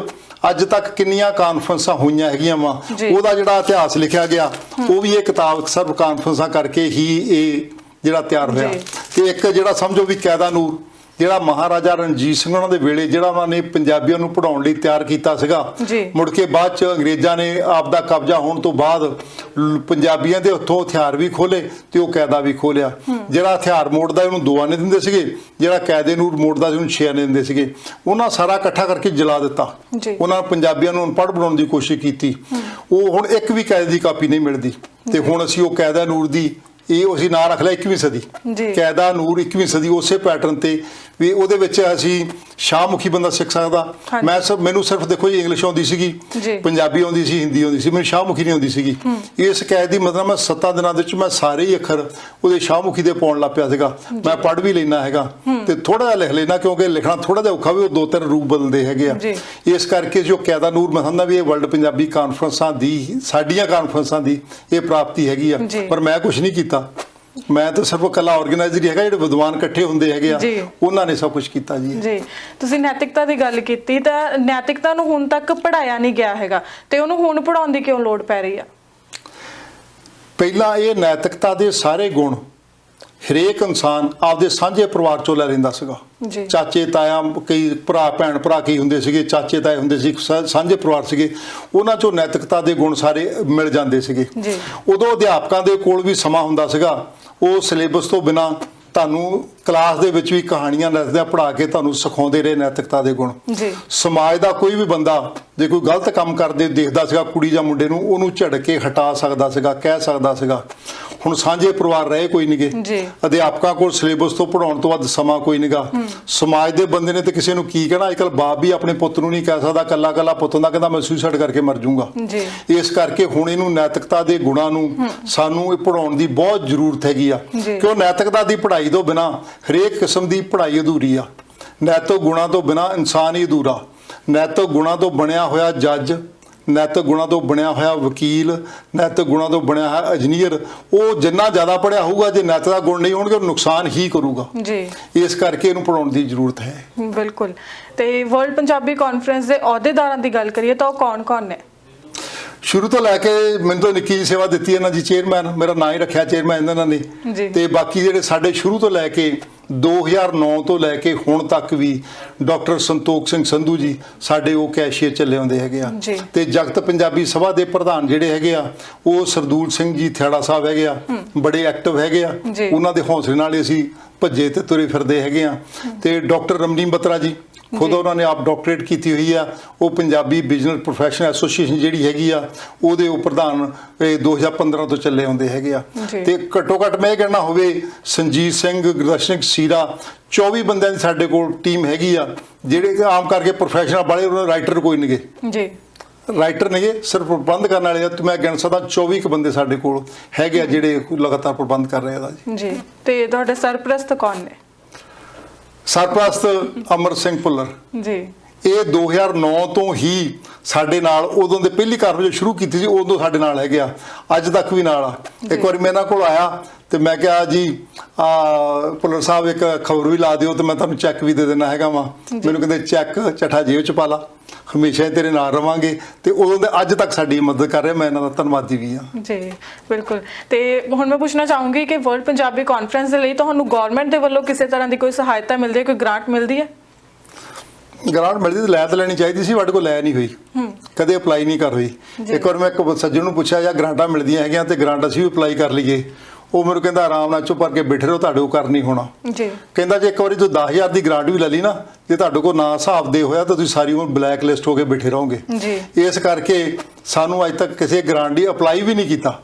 ਅੱਜ ਤੱਕ ਕਿੰਨੀਆਂ ਕਾਨਫਰੰਸਾਂ ਹੋਈਆਂ ਹੈਗੀਆਂ ਵਾ। ਉਹਦਾ ਜਿਹੜਾ ਇਤਿਹਾਸ ਲਿਖਿਆ ਗਿਆ ਉਹ ਵੀ ਇਹ ਕਿਤਾਬ ਸਰਵ ਕਾਨਫਰੰਸਾਂ ਕਰਕੇ ਹੀ ਇਹ ਜਿਹੜਾ ਤਿਆਰ ਹੋਇਆ। ਤੇ ਇੱਕ ਜਿਹੜਾ ਸਮਝੋ ਵੀ ਕਾਇਦਾ ਨੂਰ ਜਿਹੜਾ ਮਹਾਰਾਜਾ ਰਣਜੀਤ ਸਿੰਘ ਉਹਨਾਂ ਦੇ ਵੇਲੇ ਜਿਹੜਾ ਉਹਨਾਂ ਨੇ ਪੰਜਾਬੀਆਂ ਨੂੰ ਪੜਾਉਣ ਲਈ ਤਿਆਰ ਕੀਤਾ ਸੀਗਾ। ਮੁੜ ਕੇ ਬਾਅਦ ਚ ਅੰਗਰੇਜ਼ਾਂ ਨੇ ਆਪ ਦਾ ਕਬਜ਼ਾ ਹੋਣ ਤੋਂ ਬਾਅਦ ਪੰਜਾਬੀਆਂ ਦੇ ਹੱਥੋਂ ਹਥਿਆਰ ਵੀ ਖੋਲੇ ਤੇ ਉਹ ਕਾਇਦਾ ਵੀ ਖੋਲਿਆ ਜਿਹੜਾ ਹਥਿਆਰ ਮੋੜਦਾ ਉਹਨੂੰ ਦੋ ਆਨੇ ਦਿੰਦੇ ਸੀਗੇ ਜਿਹੜਾ ਕਾਇਦੇ ਨੂੰ ਮੋੜਦਾ ਸੀ ਉਹਨੂੰ ਛੇ ਆਨੇ ਦਿੰਦੇ ਸੀਗੇ। ਉਹਨਾਂ ਸਾਰਾ ਇਕੱਠਾ ਕਰਕੇ ਜਲਾ ਦਿੱਤਾ। ਉਹਨਾਂ ਪੰਜਾਬੀਆਂ ਨੂੰ ਅਨਪੜ੍ਹ ਬਣਾਉਣ ਦੀ ਕੋਸ਼ਿਸ਼ ਕੀਤੀ। ਉਹ ਹੁਣ ਇੱਕ ਵੀ ਕਾਇਦੇ ਦੀ ਕਾਪੀ ਨਹੀਂ ਮਿਲਦੀ। ਤੇ ਹੁਣ ਅਸੀਂ ਉਹ ਕਾਇਦਾ ਨੂਰ ਦੀ ਇਹ ਅਸੀਂ ਨਾਂ ਰੱਖ ਲਿਆ 21ਵੀਂ ਸਦੀ ਜੀ। ਕਾਇਦਾ ਨੂਰ 21ਵੀਂ ਸਦੀ ਉਸੇ ਪੈਟਰਨ ਤੇ ਵੀ ਉਹਦੇ ਵਿੱਚ ਅਸੀਂ ਸ਼ਾਹਮੁਖੀ ਬੰਦਾ ਸਿੱਖ ਸਕਦਾ। ਮੈਂ ਸਭ ਮੈਨੂੰ ਸਿਰਫ ਦੇਖੋ ਜੀ ਇੰਗਲਿਸ਼ ਆਉਂਦੀ ਸੀਗੀ। ਪੰਜਾਬੀ ਆਉਂਦੀ ਸੀ ਹਿੰਦੀ ਆਉਂਦੀ ਸੀ ਮੈਨੂੰ ਸ਼ਾਹਮੁਖੀ ਨਹੀਂ ਆਉਂਦੀ ਸੀਗੀ ਇਸ ਕਾਇਦ ਦੀ ਮਤਲਬ ਮੈਂ ਸੱਤਾਂ ਦਿਨਾਂ ਦੇ ਵਿੱਚ ਮੈਂ ਸਾਰੇ ਹੀ ਅੱਖਰ ਉਹਦੇ ਸ਼ਾਹਮੁਖੀ ਦੇ ਪਾਉਣ ਲੱਗ ਪਿਆ ਸੀਗਾ ਮੈਂ ਪੜ੍ਹ ਵੀ ਲੈਣਾ ਹੈਗਾ ਤੇ ਥੋੜਾ ਜਿਹਾ ਲਿਖ ਲੈਣਾ ਕਿਉਂਕਿ ਲਿਖਣਾ ਥੋੜਾ ਜਿਹਾ ਔਖਾ ਵੀ ਉਹ ਦੋ ਤਿੰਨ ਰੂਪ ਬਦਲਦੇ ਹੈਗੇ ਆ। ਇਸ ਕਰਕੇ ਜੋ ਕਾਇਦਾ ਨੂਰ ਮੈਂ ਸਮਝਦਾ ਵੀ ਇਹ ਵਰਲਡ ਪੰਜਾਬੀ ਕਾਨਫਰੰਸਾਂ ਦੀ ਸਾਡੀਆਂ ਕਾਨਫਰੰਸਾਂ ਦੀ ਇਹ ਪ੍ਰਾਪਤੀ ਹੈਗੀ ਆ। ਪਰ ਮੈਂ ਕੁਝ ਨਹੀਂ ਕੀਤਾ ਮੈਂ ਤਾਂ ਸਿਰਫ ਇਕੱਲਾ ਆਰਗੇਨਾਈਜ਼ਰ ਹੀ ਹੈਗਾ ਜਿਹੜੇ ਵਿਦਵਾਨ ਇਕੱਠੇ ਹੁੰਦੇ ਹੈਗੇ ਆ ਜੀ। ਉਹਨਾਂ ਨੇ ਸਭ ਕੁਝ ਕੀਤਾ ਜੀ। ਜੀ। ਤੁਸੀਂ ਨੈਤਿਕਤਾ ਦੀ ਗੱਲ ਕੀਤੀ ਤਾਂ ਨੈਤਿਕਤਾ ਨੂੰ ਹੁਣ ਤੱਕ ਪੜਾਇਆ ਨਹੀਂ ਗਿਆ ਹੈਗਾ ਤੇ ਉਹਨੂੰ ਹੁਣ ਪੜਾਉਣ ਦੀ ਕਿਉਂ ਲੋੜ ਪੈ ਰਹੀ ਆ? ਪਹਿਲਾਂ ਇਹ ਨੈਤਿਕਤਾ ਦੇ ਸਾਰੇ ਗੁਣ ਹਰੇਕ ਇਨਸਾਨ ਆਪਦੇ ਸਾਂਝੇ ਪਰਿਵਾਰ ਚੋਂ ਲੈ ਲੈਂਦਾ ਸੀਗਾ। ਜੀ। ਚਾਚੇ ਤਾਇਆ ਕਈ ਭਰਾ ਭੈਣ ਭਰਾ ਕਈ ਹੁੰਦੇ ਸੀਗੇ ਚਾਚੇ ਤਾਏ ਹੁੰਦੇ ਸੀ ਸਾਂਝੇ ਪਰਿਵਾਰ ਸੀਗੇ। ਉਹਨਾਂ ਚੋਂ ਨੈਤਿਕਤਾ ਦੇ ਗੁਣ ਸਾਰੇ ਮਿਲ ਜਾਂਦੇ ਸੀਗੇ। ਜੀ। ਉਦੋਂ ਅਧਿਆਪਕਾਂ ਦੇ ਕੋਲ ਵੀ ਸਮਾਂ ਹੁੰਦਾ ਸੀਗਾ। ਉਹ ਸਿਲੇਬਸ ਤੋਂ ਬਿਨਾ ਤੁਹਾਨੂੰ ਕਲਾਸ ਦੇ ਵਿੱਚ ਵੀ ਕਹਾਣੀਆਂ ਦੱਸਦਿਆਂ ਪੜ੍ਹਾ ਕੇ ਤੁਹਾਨੂੰ ਸਿਖਾਉਂਦੇ ਰਹੇ ਨੈਤਿਕਤਾ ਦੇ ਗੁਣ। ਜੀ। ਸਮਾਜ ਦਾ ਕੋਈ ਵੀ ਬੰਦਾ ਜੇ ਕੋਈ ਗਲਤ ਕੰਮ ਕਰਦੇ ਦੇਖਦਾ ਸੀਗਾ ਕੁੜੀ ਜਾਂ ਮੁੰਡੇ ਨੂੰ ਉਹਨੂੰ ਝੜਕ ਕੇ ਹਟਾ ਸਕਦਾ ਸੀਗਾ ਕਹਿ ਸਕਦਾ ਸੀਗਾ। ਹੁਣ ਸਾਂਝੇ ਪਰਿਵਾਰ ਰਹੇ ਕੋਈ। ਨਹੀਂਗੇ ਅਧਿਆਪਕਾਂ ਕੋਲ ਸਿਲੇਬਸ ਤੋਂ ਪੜਾਉਣ ਤੋਂ ਵੱਧ ਸਮਾਂ ਕੋਈ ਨਹੀਂਗਾ ਸਮਾਜ ਦੇ ਬੰਦੇ ਨੇ ਤੇ ਕਿਸੇ ਨੂੰ ਕੀ ਕਹਿਣਾ? ਅੱਜਕੱਲ ਬਾਪ ਵੀ ਆਪਣੇ ਪੁੱਤ ਨੂੰ ਨਹੀਂ ਕਹਿ ਸਕਦਾ। ਕੱਲਾ ਕੱਲਾ ਪੁੱਤ ਹੁੰਦਾ ਕਹਿੰਦਾ ਮੈਂ ਸੁਸਾਈਡ ਕਰਕੇ ਮਰ ਜਾਊਂਗਾ। ਇਸ ਕਰਕੇ ਹੁਣ ਇਹਨੂੰ ਨੈਤਿਕਤਾ ਦੇ ਗੁਣਾਂ ਨੂੰ ਸਾਨੂੰ ਇਹ ਪੜਾਉਣ ਦੀ ਬਹੁਤ ਜ਼ਰੂਰਤ ਹੈਗੀ ਆ। ਕਿਉਂ? ਨੈਤਿਕਤਾ ਦੀ ਪੜ੍ਹਾਈ ਤੋਂ ਬਿਨਾ ਹਰੇਕ ਕਿਸਮ ਦੀ ਪੜ੍ਹਾਈ ਅਧੂਰੀ ਆ। ਨੈਤਿਕ ਗੁਣਾਂ ਤੋਂ ਬਿਨਾ ਇਨਸਾਨ ਹੀ ਅਧੂਰਾ। ਨੈਤਿਕ ਗੁਣਾਂ ਤੋਂ ਬਣਿਆ ਹੋਇਆ ਜੱਜ ਨੈਤਿਕ ਗੁਣਾਂ ਤੋਂ ਬਣਿਆ ਹੋਇਆ ਵਕੀਲ ਨੈਤਿਕ ਗੁਣਾਂ ਤੋਂ ਬਣਿਆ ਹੋਇਆ ਇੰਜੀਨੀਅਰ ਉਹ ਜਿੰਨਾ ਜ਼ਿਆਦਾ ਪੜ੍ਹਿਆ ਹੋਊਗਾ ਜੇ ਨੈਤਿਕ ਦਾ ਗੁਣ ਨਹੀਂ ਹੋਣਗੇ ਉਹ ਨੁਕਸਾਨ ਹੀ ਕਰੂਗਾ। ਜੀ। ਇਸ ਕਰਕੇ ਇਹਨੂੰ ਪੜਾਉਣ ਦੀ ਜ਼ਰੂਰਤ ਹੈ। ਬਿਲਕੁਲ। ਤੇ ਵਰਲਡ ਪੰਜਾਬੀ ਕਾਨਫਰੰਸ ਦੇ ਅਹੁਦੇਦਾਰਾਂ ਦੀ ਗੱਲ ਕਰੀਏ ਤਾਂ ਉਹ ਕੌਣ-ਕੌਣ ਨੇ? ਸ਼ੁਰੂ ਤੋਂ ਲੈ ਕੇ ਮੈਨੂੰ ਤਾਂ ਨਿੱਕੀ ਜਿਹੀ ਸੇਵਾ ਦਿੱਤੀ ਇਹਨਾਂ ਦੀ ਚੇਅਰਮੈਨ ਮੇਰਾ ਨਾਂ ਹੀ ਰੱਖਿਆ ਚੇਅਰਮੈਨ ਇਹਨਾਂ ਜੀ। ਨੇ ਤੇ ਬਾਕੀ ਜਿਹੜੇ ਸਾਡੇ ਸ਼ੁਰੂ ਤੋਂ ਲੈ ਕੇ 2009 ਤੋਂ ਲੈ ਕੇ ਹੁਣ ਤੱਕ ਵੀ ਡਾਕਟਰ ਸੰਤੋਖ ਸਿੰਘ ਸੰਧੂ ਜੀ ਸਾਡੇ ਉਹ ਕੈਸ਼ੀਅਰ ਚੱਲੇ ਆਉਂਦੇ ਹੈਗੇ ਆ ਜੀ। ਤੇ ਜਗਤ ਪੰਜਾਬੀ ਸਭਾ ਦੇ ਪ੍ਰਧਾਨ ਜਿਹੜੇ ਹੈਗੇ ਆ ਉਹ ਸਰਦੂਲ ਸਿੰਘ ਜੀ ਥਿਆੜਾ ਸਾਹਿਬ ਹੈਗੇ ਆ ਬੜੇ ਐਕਟਿਵ ਹੈਗੇ ਆ ਜੀ। ਉਹਨਾਂ ਦੇ ਹੌਸਲੇ ਨਾਲ ਅਸੀਂ ਭੱਜੇ ਤੇ ਤੁਰੇ ਫਿਰਦੇ ਹੈਗੇ ਆ ਤੇ ਡਾਕਟਰ ਰਮਨੀਮ ਬਤਰਾ ਜੀ ਖੁਦ ਉਹਨਾਂ ਨੇ ਆਪ ਡਾਕਟਰੇਟ ਕੀਤੀ ਹੋਈ ਆ। ਉਹ ਪੰਜਾਬੀ ਬਿਜ਼ਨਸ ਪ੍ਰੋਫੈਸ਼ਨਲ ਐਸੋਸੀਏਸ਼ਨ ਜਿਹੜੀ ਹੈਗੀ ਆ ਉਹਦੇ ਉਹ ਪ੍ਰਧਾਨ ਇਹ 2015 ਤੋਂ ਚੱਲੇ ਆਉਂਦੇ ਹੈਗੇ ਆ। ਤੇ ਘੱਟੋ ਘੱਟ ਮੈਂ ਇਹ ਕਹਿਣਾ ਹੋਵੇ ਸੰਜੀਤ ਸਿੰਘ ਗੁਰਦਰਸ਼ਨ ਸੀਰਾ 24 ਬੰਦਿਆਂ ਦੀ ਸਾਡੇ ਕੋਲ ਟੀਮ ਹੈਗੀ ਆ ਜਿਹੜੇ ਆਮ ਕਰਕੇ ਪ੍ਰੋਫੈਸ਼ਨਲ ਵਾਲੇ ਉਹਨਾਂ ਰਾਈਟਰ ਕੋਈ ਨਹੀਂਗੇ ਜੀ। ਰਾਈਟਰ ਨੇਗੇ ਸਿਰਫ ਪ੍ਰਬੰਧ ਕਰਨ ਵਾਲੇ ਆ। ਤੇ ਮੈਂ ਗਿਣ ਸਕਦਾ 24 ਕੁ ਬੰਦੇ ਸਾਡੇ ਕੋਲ ਹੈਗੇ ਆ ਜਿਹੜੇ ਲਗਾਤਾਰ ਪ੍ਰਬੰਧ ਕਰ ਰਹੇ ਆ ਜੀ। ਜੀ। ਤੇ ਤੁਹਾਡੇ ਸਰਪ੍ਰਸਤ ਕੌਣ ਨੇ? ਸਰਪ੍ਰਸਤ ਅਮਰ ਸਿੰਘ ਭੁੱਲਰ। ਜੀ। ਇਹ 2009 ਤੋਂ ਹੀ ਸਾਡੇ ਨਾਲ ਉਦੋਂ ਦੇ ਪਹਿਲੀ ਕਾਰਵਾਈ ਸ਼ੁਰੂ ਕੀਤੀ ਸੀ ਉਦੋਂ ਸਾਡੇ ਨਾਲ ਹੈਗੇ ਆ। ਅੱਜ ਤੱਕ ਵੀ ਨਾਲ ਆ। ਇੱਕ ਵਾਰੀ ਮੇਰੇ ਨਾਲ ਕੋਲ ਆਇਆ ਤੇ ਮੈਂ ਕਿਹਾ ਜੀ ਆ ਭੁੱਲਰ ਸਾਹਿਬ ਇੱਕ ਖਬਰ ਵੀ ਲਾ ਦਿਓ ਤੇ ਮੈਂ ਤੁਹਾਨੂੰ ਚੈੱਕ ਵੀ ਦੇ ਦੇਣਾ ਹੈਗਾ ਵਾ। ਮੈਨੂੰ ਕਹਿੰਦੇ ਚੈੱਕ ਚਠਾ ਜੇਬ ਚ ਪਾ ਲਾ। ਹਮੇਸ਼ਾ ਤੇਰੇ ਨਾਲ ਰਵਾਂਗੇ। ਤੇ ਉਦੋਂ ਦੇ ਅੱਜ ਤੱਕ ਸਾਡੀ ਮਦਦ ਕਰ ਰਹੇ ਮੈਂ ਇਹਨਾਂ ਦਾ ਧੰਨਵਾਦੀ ਵੀ ਆ ਜੀ ਬਿਲਕੁਲ। ਤੇ ਹੁਣ ਮੈਂ ਪੁੱਛਣਾ ਚਾਹੂੰਗੀ ਕਿ ਵਰਲਡ ਪੰਜਾਬੀ ਕਾਨਫਰੰਸ ਦੇ ਲਈ ਤੁਹਾਨੂੰ ਗਵਰਨਮੈਂਟ ਦੇ ਵੱਲੋਂ ਕਿਸੇ ਤਰ੍ਹਾਂ ਦੀ ਕੋਈ ਸਹਾਇਤਾ ਮਿਲਦੀ ਹੈ ਕੋਈ ਗ੍ਰਾਂਟ ਮਿਲਦੀ ਹੈ? ਗ੍ਰਾਂਟ ਮਿਲਦੀ ਤੇ ਲੈ ਤਾਂ ਲੈਣੀ ਚਾਹੀਦੀ ਸੀ ਸਾਡੇ ਕੋਲ ਲੈ ਨਹੀਂ ਹੋਈ। ਕਦੇ ਅਪਲਾਈ ਨਹੀਂ ਕਰ ਹੋਈ। ਇੱਕ ਵਾਰ ਮੈਂ ਇੱਕ ਸੱਜਣ ਨੂੰ ਪੁੱਛਿਆ ਜਾਂ ਗ੍ਰਾਂਟਾਂ ਮਿਲਦੀਆਂ ਹੈਗੀਆਂ ਤੇ ਗ੍ਰਾਂਟ ਅਸੀਂ ਵੀ ਅਪਲਾਈ ਕਰ ਲਈਏ। ਉਹ ਮੈਨੂੰ ਕਹਿੰਦਾ ਆਰਾਮ ਨਾਲ ਚੁੱਪ ਕਰਕੇ ਬੈਠੇ ਰਹੋ ਤੁਹਾਡੇ ਕੋਲ ਕਰ ਨਹੀਂ ਹੋਣਾ। ਜੀ। ਕਹਿੰਦਾ ਜੇ ਇੱਕ ਵਾਰੀ ਤੁਸੀਂ 10000 ਦੀ ਗ੍ਰਾਂਟ ਵੀ ਲੈ ਲਈ ਨਾ ਜੇ ਤੁਹਾਡੇ ਕੋਲ ਨਾ ਹਿਸਾਬ ਦੇ ਹੋਇਆ ਤਾਂ ਤੁਸੀਂ ਸਾਰੀ ਉਮਰ ਬਲੈਕ ਲਿਸਟ ਹੋ ਕੇ ਬੈਠੇ ਰਹੋਗੇ। ਜੀ। ਇਸ ਕਰਕੇ ਸਾਨੂੰ ਅੱਜ ਤੱਕ ਕਿਸੇ ਗ੍ਰਾਂਟ ਦੀ ਅਪਲਾਈ ਵੀ ਨਹੀਂ ਕੀਤਾ।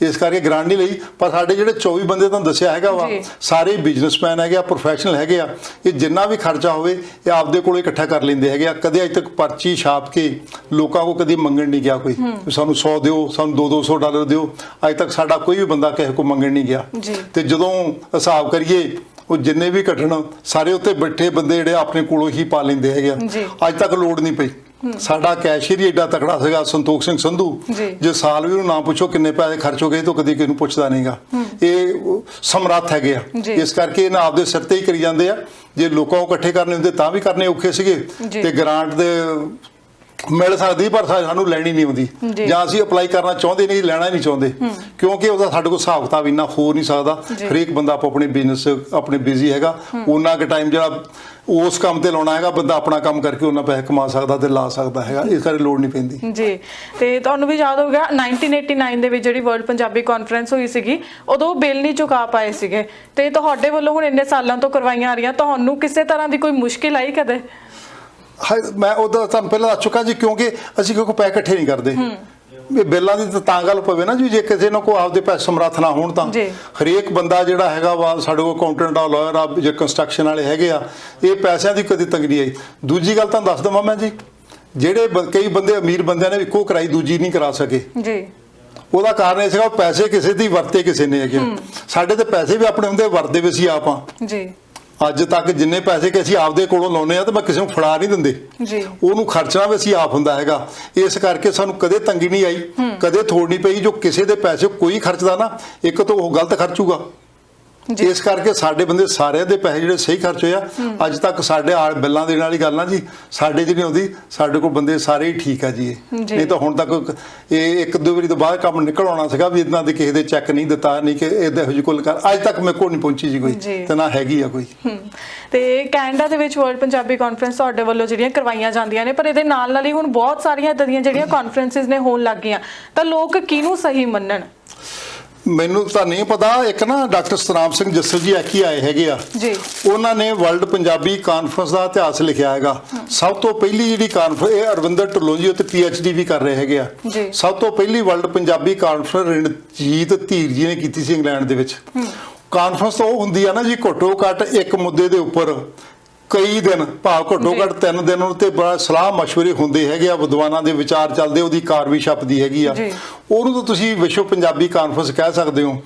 ਇਸ ਕਰਕੇ ਗ੍ਰਾਂਟ ਨਹੀਂ ਲਈ ਪਰ ਸਾਡੇ ਜਿਹੜੇ 24 ਬੰਦੇ ਤੁਹਾਨੂੰ ਦੱਸਿਆ ਹੈਗਾ ਵਾ। ਸਾਰੇ ਬਿਜ਼ਨਸਮੈਨ ਹੈਗੇ ਆ ਪ੍ਰੋਫੈਸ਼ਨਲ ਹੈਗੇ ਆ ਇਹ ਜਿੰਨਾ ਵੀ ਖਰਚਾ ਹੋਵੇ ਇਹ ਆਪਦੇ ਕੋਲੋਂ ਇਕੱਠਾ ਕਰ ਲੈਂਦੇ ਹੈਗੇ ਆ। ਕਦੇ ਅਜੇ ਤੱਕ ਪਰਚੀ ਛਾਪ ਕੇ ਲੋਕਾਂ ਕੋ ਕਦੀ ਮੰਗਣ ਨਹੀਂ ਗਿਆ ਕੋਈ। ਸਾਨੂੰ 100 ਦਿਓ ਸਾਨੂੰ 2-200 ਡਾਲਰ ਦਿਓ। ਅਜੇ ਤੱਕ ਸਾਡਾ ਕੋਈ ਵੀ ਬੰਦਾ ਕਿਸੇ ਕੋ ਮੰਗਣ ਨਹੀਂ ਗਿਆ। ਤੇ ਜਦੋਂ ਹਿਸਾਬ ਕਰੀਏ ਉਹ ਜਿੰਨੇ ਵੀ ਘਟਣ ਸਾਰੇ ਉੱਤੇ ਬੈਠੇ ਬੰਦੇ ਜਿਹੜੇ ਆਪਣੇ ਕੋਲੋਂ ਹੀ ਪਾ ਲੈਂਦੇ ਹੈਗੇ ਆ। ਅੱਜ ਤੱਕ ਲੋੜ ਨਹੀਂ ਪਈ। ਸਾਡਾ ਕੈਸ਼ੀਅਰ ਹੀ ਏਡਾ ਤਕੜਾ ਸੀਗਾ ਸੰਤੋਖ ਸਿੰਘ ਸੰਧੂ ਜੀ। ਸਾਲ ਵੀ ਉਹਨੂੰ ਨਾ ਪੁੱਛੋ ਕਿੰਨੇ ਪੈਸੇ ਖਰਚ ਹੋ ਗਏ ਤਾਂ ਕਦੀ ਕਿਸੇ ਨੂੰ ਪੁੱਛਦਾ ਨਹੀਂਗਾ ਇਹ ਸਮਰੱਥ ਹੈਗੇ ਆ। ਇਸ ਕਰਕੇ ਇਹਨਾਂ ਆਪਦੇ ਸਿਰ ਤੇ ਹੀ ਕਰੀ ਜਾਂਦੇ ਆ ਜੇ ਲੋਕਾਂ ਨੂੰ ਇਕੱਠੇ ਕਰਨੇ ਹੁੰਦੇ ਤਾਂ ਵੀ ਕਰਨੇ ਔਖੇ ਸੀਗੇ। ਤੇ ਗ੍ਰਾਂਟ ਦੇ ਮਿਲ ਸਕਦੀ ਪਰ ਸਾਨੂੰ ਲੈਣੀ ਨਹੀਂ ਆਉਂਦੀ ਜੀ। ਅਸੀਂ ਅਪਲਾਈ ਕਰਨਾ ਚਾਹੁੰਦੇ ਨਹੀਂ ਲੈਣਾ ਨਹੀਂ ਚਾਹੁੰਦੇ। ਕਿਉਂਕਿ ਉਹਦਾ ਸਾਡੇ ਕੋਲ ਹਿਸਾਬ ਕਿਤਾਬ ਇੰਨਾ ਹੋ ਨਹੀਂ ਸਕਦਾ। ਹਰੇਕ ਬੰਦਾ ਆਪੋ ਆਪਣੇ ਬਿਜ਼ਨਸ ਆਪਣੇ ਬਿਜ਼ੀ ਹੈਗਾ। ਉਹਨਾਂ ਕੁ ਟਾਈਮ ਜਿਹੜਾ ਉਸ ਕੰਮ ਤੇ ਲਾਉਣਾ ਹੈਗਾ ਬੰਦਾ ਆਪਣਾ ਕੰਮ ਕਰਕੇ ਉਹਨਾਂ ਪੈਸੇ ਕਮਾ ਸਕਦਾ ਤੇ ਲਾ ਸਕਦਾ ਹੈਗਾ। ਇਸ ਕਰਕੇ ਲੋੜ ਨਹੀਂ ਪੈਂਦੀ। ਜੀ। ਤੇ ਤੁਹਾਨੂੰ ਵੀ ਯਾਦ ਹੋਗਾ 1989 ਦੇ ਵਿੱਚ ਜਿਹੜੀ ਵਰਲਡ ਪੰਜਾਬੀ ਕਾਨਫਰੰਸ ਹੋਈ ਸੀਗੀ ਉਦੋਂ ਬਿੱਲ ਨਹੀਂ ਚੁਕਾ ਪਾਏ ਸੀਗੇ। ਤੇ ਤੁਹਾਡੇ ਵੱਲੋਂ ਹੁਣ ਇੰਨੇ ਸਾਲਾਂ ਤੋਂ ਕਰਵਾਈਆਂ ਆ ਰਹੀਆਂ ਤੁਹਾਨੂੰ ਕਿਸੇ ਤਰ੍ਹਾਂ ਦੀ ਕੋਈ ਮੁਸ਼ਕਿਲ ਆਈ ਕਦੇ? ਹਾਏ, ਮੈਂ ਉਹਦਾ ਤੁਹਾਨੂੰ ਪਹਿਲਾਂ ਦੱਸ ਚੁੱਕਾ ਜੀ ਕਿਉਂਕਿ ਅਸੀਂ ਕੋਈ ਪੈਸੇ ਇਕੱਠੇ ਨਹੀਂ ਕਰਦੇ। ਇਹ ਬਿੱਲਾਂ ਦੀ ਤਾਂ ਤਾਂ ਗੱਲ ਪਵੇ ਨਾ ਜੀ ਜੇ ਕਿਸੇ ਨੂੰ ਕੋ ਆਪਦੇ ਪੈਸੇ ਸਮਰੱਥ ਨਾ ਹੋਣ ਤਾਂ। ਜੀ। ਹਰੇਕ ਬੰਦਾ ਜਿਹੜਾ ਹੈਗਾ ਵਾ ਸਾਡੇ ਕੋਲ ਅਕਾਊਂਟੈਂਟ ਆ ਲਾਇਰ ਆ ਜੇ ਕੰਸਟਰਕਸ਼ਨ ਵਾਲੇ ਹੈਗੇ ਆ ਇਹ ਪੈਸਿਆਂ ਦੀ ਕਦੀ ਤੰਗੀ ਆਈ। ਦੂਜੀ ਗੱਲ ਤੁਹਾਨੂੰ ਦੱਸ ਦਵਾਂ ਮੈਂ ਜੀ ਜਿਹੜੇ ਬ- ਕਈ ਬੰਦੇ ਅਮੀਰ ਬੰਦਿਆਂ ਨੇ ਇੱਕੋ ਕਰਾਈ ਦੂਜੀ ਨਹੀਂ ਕਰਾ ਸਕੇ। ਜੀ। ਉਹਦਾ ਕਾਰਨ ਇਹ ਸੀਗਾ ਉਹ ਪੈਸੇ ਕਿਸੇ ਦੀ ਵਰਤੇ ਕਿਸੇ ਨੇ ਹੈਗੇ। ਸਾਡੇ ਤੇ ਪੈਸੇ ਵੀ ਆਪਣੇ ਹੁੰਦੇ ਵਰਤੇ ਵੀ ਅਸੀਂ ਆਪ ਜੀ। ਅੱਜ ਤੱਕ ਜਿੰਨੇ ਪੈਸੇ ਕਿ ਅਸੀਂ ਆਪਦੇ ਕੋਲੋਂ ਲਾਉਨੇ ਆ ਤੇ ਮੈਂ ਕਿਸੇ ਨੂੰ ਫੜਾ ਨਹੀਂ ਦਿੰਦੇ। ਜੀ। ਉਹਨੂੰ ਖਰਚਣਾ ਵੀ ਅਸੀਂ ਆਪ ਹੁੰਦਾ ਹੈਗਾ। ਇਸ ਕਰਕੇ ਸਾਨੂੰ ਕਦੇ ਤੰਗੀ ਨਹੀਂ ਆਈ ਕਦੇ ਥੋੜ ਨਹੀਂ ਪਈ ਜੋ ਕਿਸੇ ਦੇ ਪੈਸੇ ਕੋਈ ਖਰਚਦਾ ਨਾ ਇੱਕ ਤਾਂ ਉਹ ਗਲਤ ਖਰਚੂਗਾ। ਇਸ ਕਰਕੇ ਸਾਡੇ ਬੰਦੇ ਸਾਰਿਆਂ ਦੇ ਪੈਸੇ ਜਿਹੜੇ ਸਹੀ ਖਰਚ ਹੋਏ ਆ ਅੱਜ ਤੱਕ ਸਾਡੇ ਆਲ ਬਿੱਲਾਂ ਦੇਣ ਵਾਲੀ ਗੱਲ ਨਾ ਜੀ ਸਾਡੇ ਨਹੀਂ ਆਉਂਦੀ ਸਾਡੇ ਕੋਲ ਬੰਦੇ ਸਾਰੇ ਹੀ ਠੀਕ ਆ ਜੀ। ਨਹੀਂ ਤਾਂ ਹੁਣ ਤੱਕ ਇਹ ਇੱਕ ਦੋ ਵਾਰੀ ਤੋਂ ਬਾਅਦ ਕੰਮ ਨਿਕਲ ਆਉਣਾ ਸੀਗਾ ਵੀ ਇਦਾਂ ਦੇ ਕਿਸੇ ਦੇ ਚੈੱਕ ਨਹੀਂ ਦਿੱਤਾ ਨਹੀਂ ਕਿ ਇਹਦੇ ਇਹੋ ਜਿਹੀ ਕੋਲ ਕਰ ਅੱਜ ਤੱਕ ਮੇਰੇ ਕੋਲ ਨਹੀਂ ਪਹੁੰਚੀ ਜੀ ਕੋਈ। ਤੇ ਨਾ ਹੈਗੀ ਆ ਕੋਈ। ਤੇ ਕੈਨੇਡਾ ਦੇ ਵਿੱਚ ਵਰਲਡ ਪੰਜਾਬੀ ਕਾਨਫਰੰਸ ਤੁਹਾਡੇ ਵੱਲੋਂ ਜਿਹੜੀਆਂ ਕਰਵਾਈਆਂ ਜਾਂਦੀਆਂ ਨੇ ਪਰ ਇਹਦੇ ਨਾਲ ਨਾਲ ਹੀ ਹੁਣ ਬਹੁਤ ਸਾਰੀਆਂ ਇਦਾਂ ਦੀਆਂ ਜਿਹੜੀਆਂ ਕਾਨਫਰੰਸਿਸ ਨੇ ਹੋਣ ਲੱਗ ਗਈਆਂ। ਤਾਂ ਲੋਕ ਕਿਹਨੂੰ ਸਹੀ ਮੰਨਣ? ਮੈਨੂੰ ਤਾਂ ਨਹੀਂ ਪਤਾ ਇੱਕ ਨਾ ਡਾਕਟਰ ਸਤਨਾਮ ਸਿੰਘ ਜੱਸਲ ਜੀ ਐਕੀ ਆਏ ਹੈਗੇ ਆ। ਜੀ। ਉਹਨਾਂ ਨੇ ਵਰਲਡ ਪੰਜਾਬੀ ਕਾਨਫਰੰਸ ਦਾ ਇਤਿਹਾਸ ਲਿਖਿਆ ਹੈਗਾ। ਸਭ ਤੋਂ ਪਹਿਲੀ ਜਿਹੜੀ ਕਾਨਫਰੰਸ ਇਹ ਅਰਵਿੰਦਰ ਢਿੱਲੋਂ ਜੀ ਉੱਤੇ ਡੀ ਵੀ ਕਰ ਰਹੇ ਹੈਗੇ ਆ। ਜੀ। ਸਭ ਤੋਂ ਪਹਿਲੀ ਵਰਲਡ ਪੰਜਾਬੀ ਕਾਨਫਰੰਸ ਰਣਜੀਤ ਧੀਰ ਜੀ ਨੇ ਕੀਤੀ ਸੀ ਇੰਗਲੈਂਡ ਦੇ ਵਿੱਚ। ਕਾਨਫਰੰਸ ਉਹ ਹੁੰਦੀ ਆ ਨਾ ਜੀ ਘੱਟੋ ਘੱਟ ਇੱਕ ਮੁੱਦੇ ਦੇ ਉੱਪਰ। ਕਈ ਦਿਨ ਭਾਵ ਘੱਟੋ ਘੱਟ 3 ਦਿਨ ਉਤੇ ਬੜਾ ਸਲਾਹ مشਵਰੇ ਹੁੰਦੇ ਹੈਗੇ ਆ ਵਿਦਵਾਨਾਂ ਦੇ ਵਿਚਾਰ ਚੱਲਦੇ ਉਹਦੀ ਕਾਰ ਵੀ ਛਪਦੀ ਹੈਗੀ ਆ। ਉਹਨੂੰ ਤਾਂ ਤੁਸੀਂ ਵਿਸ਼ਵ ਪੰਜਾਬੀ ਕਾਨਫਰੰਸ ਕਹਿ ਸਕਦੇ ਹੋ।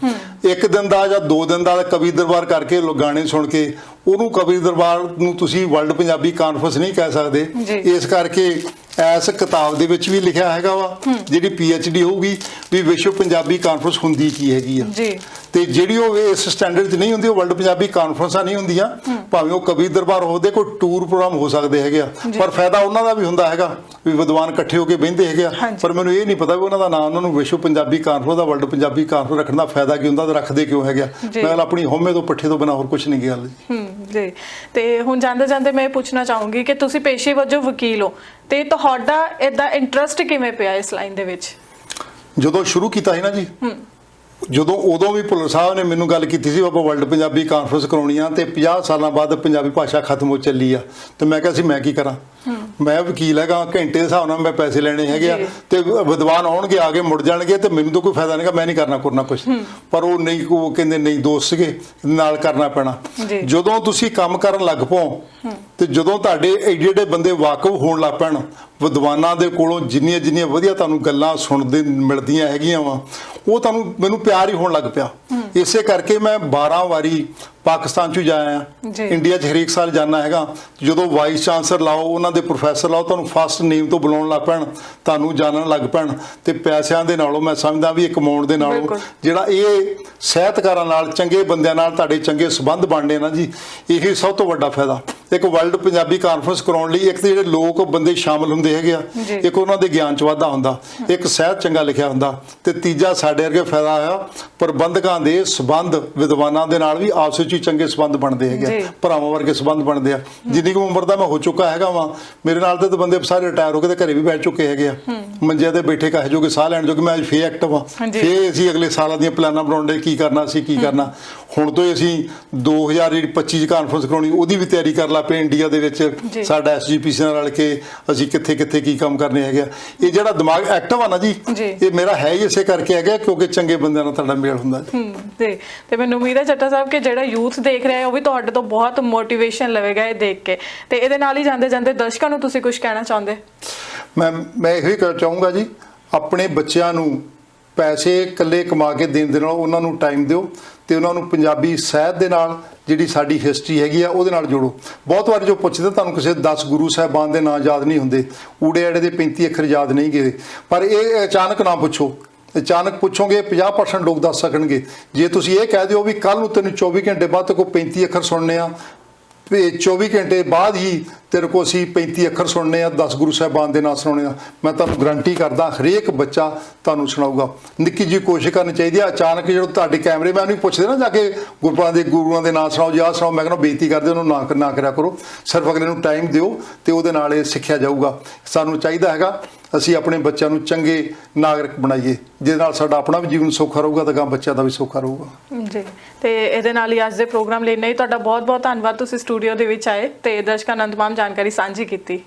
ਇੱਕ ਦਿਨ ਦਾ ਜਾਂ ਦੋ ਦਿਨ ਦਾ ਕਵੀ ਦਰਬਾਰ ਕਰਕੇ ਲੋਗਾਣੇ ਸੁਣ ਕੇ ਉਹਨੂੰ ਕਵੀ ਦਰਬਾਰ ਨੂੰ ਤੁਸੀਂ ਵਰਲਡ ਪੰਜਾਬੀ ਕਾਨਫਰੰਸ ਨਹੀਂ ਕਹਿ ਸਕਦੇ। ਇਸ ਕਰਕੇ ਇਸ ਕਿਤਾਬ ਦੇ ਵਿੱਚ ਵੀ ਲਿਖਿਆ ਹੈਗਾ ਵਾ ਜਿਹੜੀ ਡੀ ਹੋਊਗੀ ਵੀ ਵਿਸ਼ਵ ਪੰਜਾਬੀ ਕਾਨਫਰੰਸ ਹੁੰਦੀ ਕੀ ਹੈਗੀ ਆ। ਜੀ। ਤੇ ਜਿਹੜੀ ਉਹ ਇਸ ਸਟੈਂਡਰਡ 'ਚ ਨਹੀਂ ਹੁੰਦੀ ਉਹ ਵਰਲਡ ਪੰਜਾਬੀ ਕਾਨਫਰੰਸਾਂ ਨਹੀਂ ਹੁੰਦੀਆਂ। ਭਾਵੇਂ ਉਹ ਕਵੀ ਦਰਬਾਰ ਹੋਵੇ ਕੋਈ ਟੂਰ ਪ੍ਰੋਗਰਾਮ ਹੋ ਸਕਦੇ ਹੈਗੇ ਆ। ਪਰ ਫਾਇਦਾ ਉਹਨਾਂ ਦਾ ਵੀ ਹੁੰਦਾ ਹੈਗਾ ਵੀ ਵਿਦਵਾਨ ਇਕੱਠੇ ਹੋ ਕੇ ਬਹਿੰਦੇ ਹੈਗੇ ਆ। ਪਰ ਮੈਨੂੰ ਇਹ ਨਹੀਂ ਪਤਾ ਵੀ ਉਹਨਾਂ ਦਾ ਨਾਮ ਉਹਨਾਂ ਨੂੰ ਵਿਸ਼ਵ ਪੰਜਾਬੀ ਕਾਨਫਰੰਸ ਦਾ ਵਰਲਡ ਪੰਜਾਬੀ ਕਾਨਫਰੰਸ ਰੱਖਣ ਦਾ ਫਾਇਦਾ ਕੀ ਹੁੰਦਾ ਤੇ ਰੱਖਦੇ ਕਿਉਂ ਹੈਗੇ। ਮੈਂ ਆਪਣੀ ਹਉਮੈ ਤੋਂ ਪੱਠੇ ਤੋਂ ਬਿਨਾਂ ਹੋਰ ਕੁਝ ਨਹੀਂ ਗੱਲ ਜੀ। ਤੇ ਹੁਣ ਜਾਂਦੇ ਜਾਂਦੇ ਮੈਂ ਇਹ ਪੁੱਛਣਾ ਚਾਹੂੰਗੀ ਕਿ ਤੁਸੀਂ ਪੇਸ਼ੇ ਵਜੋਂ ਵਕੀਲ ਹੋ। ਤੇ ਤੁਹਾਡਾ ਇਦਾਂ ਇੰਟਰਸਟ ਕਿਵੇਂ ਪਿਆ ਇਸ ਲਾਈਨ ਦੇ ਵਿੱਚ? ਜਦੋਂ ਸ਼ੁਰੂ ਕੀਤਾ ਸੀ ਨਾ ਜੀ ਜਦੋਂ ਉਦੋਂ ਵੀ ਭੁੱਲਰ ਸਾਹਿਬ ਨੇ ਮੈਨੂੰ ਗੱਲ ਕੀਤੀ ਸੀ ਆਪਾਂ ਵਰਲਡ ਪੰਜਾਬੀ ਕਾਨਫਰੰਸ ਕਰਾਉਣੀ ਆ ਤੇ 50 ਸਾਲਾਂ ਬਾਅਦ ਪੰਜਾਬੀ ਭਾਸ਼ਾ ਖਤਮ ਹੋ ਚੱਲੀ ਆ। ਤੇ ਮੈਂ ਕਿਹਾ ਸੀ ਮੈਂ ਕੀ ਕਰਾਂ? ਮੈਂ ਵਕੀਲ ਹੈਗਾ ਘੰਟੇ ਦੇ ਹਿਸਾਬ ਨਾਲ ਮੈਂ ਪੈਸੇ ਲੈਣੇ ਹੈਗੇ ਆ। ਤੇ ਵਿਦਵਾਨ ਆਉਣਗੇ ਆ ਕੇ ਮੁੜ ਜਾਣਗੇ ਤੇ ਮੈਨੂੰ ਤਾਂ ਕੋਈ ਫਾਇਦਾ ਨਹੀਂਗਾ ਮੈਂ ਨਹੀਂ ਕਰਨਾ ਕਰਨਾ ਕੁਝ ਪਰ ਉਹ ਨਹੀਂ ਉਹ ਕਹਿੰਦੇ ਨਹੀਂ ਦੋਸਤ ਸੀਗੇ ਨਾਲ ਕਰਨਾ ਪੈਣਾ। ਜਦੋਂ ਤੁਸੀਂ ਕੰਮ ਕਰਨ ਲੱਗ ਪਓ ਤੇ ਜਦੋਂ ਤੁਹਾਡੇ ਏਡੇ ਏਡੇ ਬੰਦੇ ਵਾਕਫ ਹੋਣ ਲੱਗ ਪੈਣ ਵਿਦਵਾਨਾਂ ਦੇ ਕੋਲੋਂ ਜਿੰਨੀਆਂ ਜਿੰਨੀਆਂ ਵਧੀਆ ਤੁਹਾਨੂੰ ਗੱਲਾਂ ਸੁਣਦੇ ਮਿਲਦੀਆਂ ਹੈਗੀਆਂ ਵਾ ਉਹ ਤੁਹਾਨੂੰ ਮੈਨੂੰ ਪਿਆਰ ਹੀ ਹੋਣ ਲੱਗ ਪਿਆ। ਇਸੇ ਕਰਕੇ ਮੈਂ 12 ਵਾਰੀ ਪਾਕਿਸਤਾਨ ਚ ਵੀ ਜਾਇਆ ਆ। ਇੰਡੀਆ ਚ ਹਰੇਕ ਸਾਲ ਜਾਣਾ ਹੈਗਾ ਜਦੋਂ ਵਾਈਸ ਚਾਂਸਲਰ ਲਾਓ ਉਹਨਾਂ ਦੇ ਪ੍ਰੋਫੈਸਰ ਲਾਓ ਤੁਹਾਨੂੰ ਫਸਟ ਨੇਮ ਤੋਂ ਬੁਲਾਉਣ ਲੱਗ ਪੈਣ ਤੁਹਾਨੂੰ ਜਾਣਨ ਲੱਗ ਪੈਣ ਤੇ ਪੈਸਿਆਂ ਦੇ ਨਾਲੋਂ ਮੈਂ ਸਮਝਦਾ ਵੀ ਇਹ ਕਮਾਉਣ ਦੇ ਨਾਲੋਂ। ਜਿਹੜਾ ਇਹ ਸਾਹਿਤਕਾਰਾਂ ਨਾਲ ਚੰਗੇ ਬੰਦਿਆਂ ਨਾਲ ਤੁਹਾਡੇ ਚੰਗੇ ਸਬੰਧ ਬਣਨੇ ਨਾ ਜੀ ਇਹੀ ਸਭ ਤੋਂ ਵੱਡਾ ਫਾਇਦਾ ਇੱਕ ਵਰਲਡ ਪੰਜਾਬੀ ਕਾਨਫਰੰਸ ਕਰਾਉਣ ਲਈ ਇੱਕ ਤੇ ਜਿਹੜੇ ਲੋਕ ਬੰਦੇ ਸ਼ਾਮਲ ਹੁੰਦੇ ਹੈਗੇ ਆ। ਇੱਕ ਉਹਨਾਂ ਦੇ ਗਿਆਨ ਚ ਵਾਧਾ ਹੁੰਦਾ ਇੱਕ ਸਾਹਿਤ ਚੰਗਾ ਲਿਖਿਆ ਹੁੰਦਾ ਤੇ ਤੀਜਾ ਸਾਡੇ ਵਰਗੇ ਫਾਇਦਾ ਆਇਆ ਪ੍ਰਬੰਧਕਾਂ ਦੇ ਸਬੰਧ ਵਿਦਵਾਨਾਂ ਦੇ ਨਾਲ ਵੀ ਆਪਸ ਵਿੱਚ ਹੀ ਚੰਗੇ ਸਬੰਧ ਬਣਦੇ ਹੈਗੇ ਭਰਾਵਾਂ ਵਰਗੇ ਸਬੰਧ ਬਣਦੇ ਆ। ਜਿੰਨੀ ਕੁ ਉਮਰ ਦਾ ਮੈਂ ਹੋ ਚੁੱਕਾ ਹੈਗਾ ਵਾਂ ਮੇਰੇ ਨਾਲ ਤੇ ਤਾਂ ਬੰਦੇ ਸਾਰੇ ਰਿਟਾਇਰ ਹੋ ਕੇ ਤੇ ਘਰੇ ਵੀ ਬੈਠ ਚੁੱਕੇ ਹੈਗੇ ਆ। ਮੰਜੇ ਤੇ ਬੈਠੇ ਕਹੇ ਜੋ ਕਿ ਸਾਹ ਲੈਣ ਜੋ ਕਿ ਮੈਂ ਅੱਜ ਫੇ ਐਕਟਿਵ ਆ। ਫੇ ਅਸੀਂ ਅਗਲੇ ਸਾਲਾਂ ਦੀਆਂ ਪਲਾਨਾਂ ਬਣਾਉਣ ਦੇ ਕੀ ਕਰਨਾ ਸੀ ਕੀ ਕਰਨਾ। ਹੁਣ ਤੋਂ ਹੀ ਅਸੀਂ 2025 ਚ ਕਾਨਫਰੰਸ ਕਰਾਉਣੀ ਉਹਦੀ ਵੀ ਤਿਆਰੀ ਕਰ ਲਾ ਪਏ ਇੰਡੀਆ ਦੇ। ਵਿੱਚ ਸਾਡਾ ਐਸਜੀਪੀਸੀ ਨਾਲ ਰਲ ਕੇ ਅਸੀਂ ਕਿੱਥੇ ਕਿੱਥੇ ਕੀ ਕੰਮ ਕਰਨੇ ਹੈਗੇ। ਇਹ ਜਿਹੜਾ ਦਿਮਾਗ ਐਕਟਿਵ ਆ ਨਾ ਜੀ। ਇਹ ਮੇਰਾ ਹੈ ਹੀ ਇਸੇ ਕਰਕੇ ਹੈਗਾ ਕਿਉਂਕਿ ਚੰਗੇ ਬੰਦਿਆਂ ਨਾਲ ਤੁਹਾਡਾ ਮੇਲ ਹੁੰਦਾ ਤੇ ਤੇ ਮੈਨੂੰ ਉਮੀਦ ਹੈ ਚੱਟਾ ਸਾਹਿਬ ਕਿ ਜਿਹੜਾ ਯੂਥ ਦੇਖ ਰਿਹਾ ਹੈ ਉਹ ਵੀ ਤੁਹਾਡੇ ਤੋਂ ਬਹੁਤ ਮੋਟੀਵੇਸ਼ਨ ਲਵੇਗਾ ਇਹ ਦੇਖ ਕੇ ਤੇ ਇਹਦੇ ਨਾਲ ਹੀ ਜਾਂਦੇ ਜਾਂਦੇ ਦਰਸ਼ਕਾਂ ਨੂੰ ਤੁਸੀਂ ਕੁਝ ਕਹਿਣਾ ਚਾਹੁੰਦੇ ਮੈਂ ਮੈਂ ਇਹੀ ਕਹਿਣਾ ਚਾਹੂੰਗਾ ਜੀ ਆਪਣੇ ਬੱਚਿਆਂ ਨੂੰ ਪੈਸੇ ਇਕੱਲੇ ਕਮਾ ਕੇ ਦੇਣ ਦੇ ਨਾਲ ਉਹਨਾਂ ਨੂੰ ਟਾਈਮ ਦਿਓ ਤੇ ਉਹਨਾਂ ਨੂੰ ਪੰਜਾਬੀ ਸਾਹਿਤ ਦੇ ਨਾਲ ਜਿਹੜੀ ਸਾਡੀ ਹਿਸਟਰੀ ਹੈਗੀ ਆ, ਉਹਦੇ ਨਾਲ ਜੋੜੋ। ਬਹੁਤ ਵਾਰ ਜੋ ਪੁੱਛਦੇ ਤੁਹਾਨੂੰ ਕਿਸੇ 10 ਗੁਰੂ ਸਾਹਿਬਾਨ ਦੇ ਨਾਂ ਯਾਦ ਨਹੀਂ ਹੁੰਦੇ। ਊੜੇ ਆੜੇ ਦੇ 35 ਅੱਖਰ ਯਾਦ ਨਹੀਂ ਗਏ। ਪਰ ਇਹ ਅਚਾਨਕ ਨਾ ਪੁੱਛੋ। ਅਚਾਨਕ ਪੁੱਛੋਗੇ 50% ਲੋਕ ਦੱਸ ਸਕਣਗੇ। ਜੇ ਤੁਸੀਂ ਇਹ ਕਹਿ ਦਿਓ ਵੀ ਕੱਲ ਨੂੰ ਤੈਨੂੰ 24 ਘੰਟੇ ਬਾਅਦ ਤੱਕ ਕੋਈ 35 ਅੱਖਰ ਸੁਣਨੇ ਆ ਵੀ 24 ਘੰਟੇ ਬਾਅਦ ਹੀ ਤੇਰੇ ਕੋਲ ਅਸੀਂ 35 ਅੱਖਰ ਸੁਣਨੇ ਆ 10 ਗੁਰੂ ਸਾਹਿਬਾਨ ਦੇ ਨਾਂ ਸੁਣਾਉਣੇ ਆ। ਮੈਂ ਤੁਹਾਨੂੰ ਗਰੰਟੀ ਕਰਦਾ, ਹਰੇਕ ਬੱਚਾ ਤੁਹਾਨੂੰ ਸੁਣਾਊਗਾ। ਨਿੱਕੀ ਜੀ ਕੋਸ਼ਿਸ਼ ਕਰਨੀ ਚਾਹੀਦੀ ਆ, ਅਚਾਨਕ ਜਦੋਂ ਤੁਹਾਡੇ ਕੈਮਰੇਮੈਨ ਮੈਂ ਪੁੱਛਦੇ ਨਾ ਜਾ ਕੇ ਗੁਰਪਾਂ ਦੇ ਗੁਰੂਆਂ ਦੇ ਨਾਂ ਸੁਣਾਓ, ਜਾਂ ਸੁਣਾਓ, ਮੈਂ ਕਹਿੰਦਾ ਬੇਨਤੀ ਕਰਦੇ ਉਹਨੂੰ ਨਾ ਨਾ ਕਰਿਆ ਕਰੋ। ਸਿਰਫ ਅਗਲੇ ਨੂੰ ਟਾਈਮ ਦਿਓ ਤੇ ਉਹਦੇ ਨਾਲ ਇਹ ਸਿੱਖਿਆ ਜਾਊਗਾ। ਸਾਨੂੰ ਚਾਹੀਦਾ ਹੈਗਾ, ਅਸੀਂ ਆਪਣੇ ਬੱਚਿਆਂ ਨੂੰ ਚੰਗੇ ਨਾਗਰਿਕ ਬਣਾਈਏ, ਜਿਹਦੇ ਨਾਲ ਸਾਡਾ ਆਪਣਾ ਵੀ ਜੀਵਨ ਸੌਖਾ ਰਹੂਗਾ ਤੇ ਗਾਂ ਬੱਚਿਆਂ ਦਾ ਵੀ ਸੌਖਾ ਰਹੂਗਾ। ਜੀ, ਤੇ ਇਹਦੇ ਨਾਲ ਹੀ ਅੱਜ ਦੇ ਪ੍ਰੋਗਰਾਮ ਲਈ ਨਹੀਂ ਤੁਹਾਡਾ ਬਹੁਤ ਬਹੁਤ ਧੰਨਵਾਦ, ਤੁਸੀਂ ਸਟੂਡੀਓ ਦੇ ਵਿੱਚ ਆਏ ਤੇ ਦਰਸ਼ਕਾਂ ਨਾਲ ਜਾਣਕਾਰੀ ਸਾਂਝੀ ਕੀਤੀ।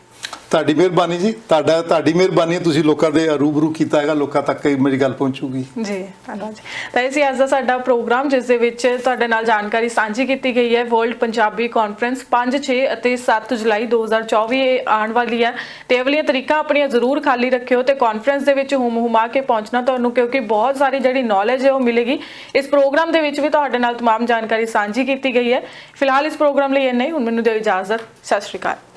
ਤੁਹਾਡੀ ਮਿਹਰਬਾਨੀ ਜੀ ਤੁਹਾਡਾ ਤੁਹਾਡੀ ਮਿਹਰਬਾਨੀ ਹੈ ਤੁਸੀਂ ਲੋਕਾਂ ਦੇ ਰੂਬਰੂ ਕੀਤਾ ਹੈਗਾ ਲੋਕਾਂ ਤੱਕ ਇਹ ਮੇਰੀ ਗੱਲ ਪਹੁੰਚੂਗੀ ਜੀ ਧੰਨਵਾਦ ਜੀ ਤਾਂ ਇਹ ਸੀ ਅੱਜ ਦਾ ਸਾਡਾ ਪ੍ਰੋਗਰਾਮ ਜਿਸ ਦੇ ਵਿੱਚ ਤੁਹਾਡੇ ਨਾਲ ਜਾਣਕਾਰੀ ਸਾਂਝੀ ਕੀਤੀ ਗਈ ਹੈ ਵਰਲਡ ਪੰਜਾਬੀ ਕਾਨਫਰੰਸ 5 6 ਅਤੇ 7 ਜੁਲਾਈ 2024 ਇਹ ਆਉਣ ਵਾਲੀ ਹੈ ਤੇ ਇਹ ਵਾਲੀਆਂ ਤਰੀਕਾਂ ਆਪਣੀਆਂ ਜ਼ਰੂਰ ਖਾਲੀ ਰੱਖਿਓ ਤੇ ਕਾਨਫਰੰਸ ਦੇ ਵਿੱਚ ਹੁਮ ਹੁਮਾ ਕੇ ਪਹੁੰਚਣਾ ਤੁਹਾਨੂੰ ਕਿਉਂਕਿ ਬਹੁਤ ਸਾਰੀ ਜਿਹੜੀ ਨੌਲੇਜ ਹੈ ਉਹ ਮਿਲੇਗੀ ਇਸ ਪ੍ਰੋਗਰਾਮ ਦੇ ਵਿੱਚ ਵੀ ਤੁਹਾਡੇ ਨਾਲ तमाम ਜਾਣਕਾਰੀ ਸਾਂਝੀ ਕੀਤੀ ਗਈ ਹੈ ਫਿਲਹਾਲ ਇਸ ਪ੍ਰੋਗਰਾਮ ਲਈ ਇੰਨਾ ਹੀ ਹੁਣ ਮੈਨੂੰ ਦਿਓ ਇਜਾਜ਼ਤ ਸਤਿ ਸ਼੍ਰੀ ਅਕਾਲ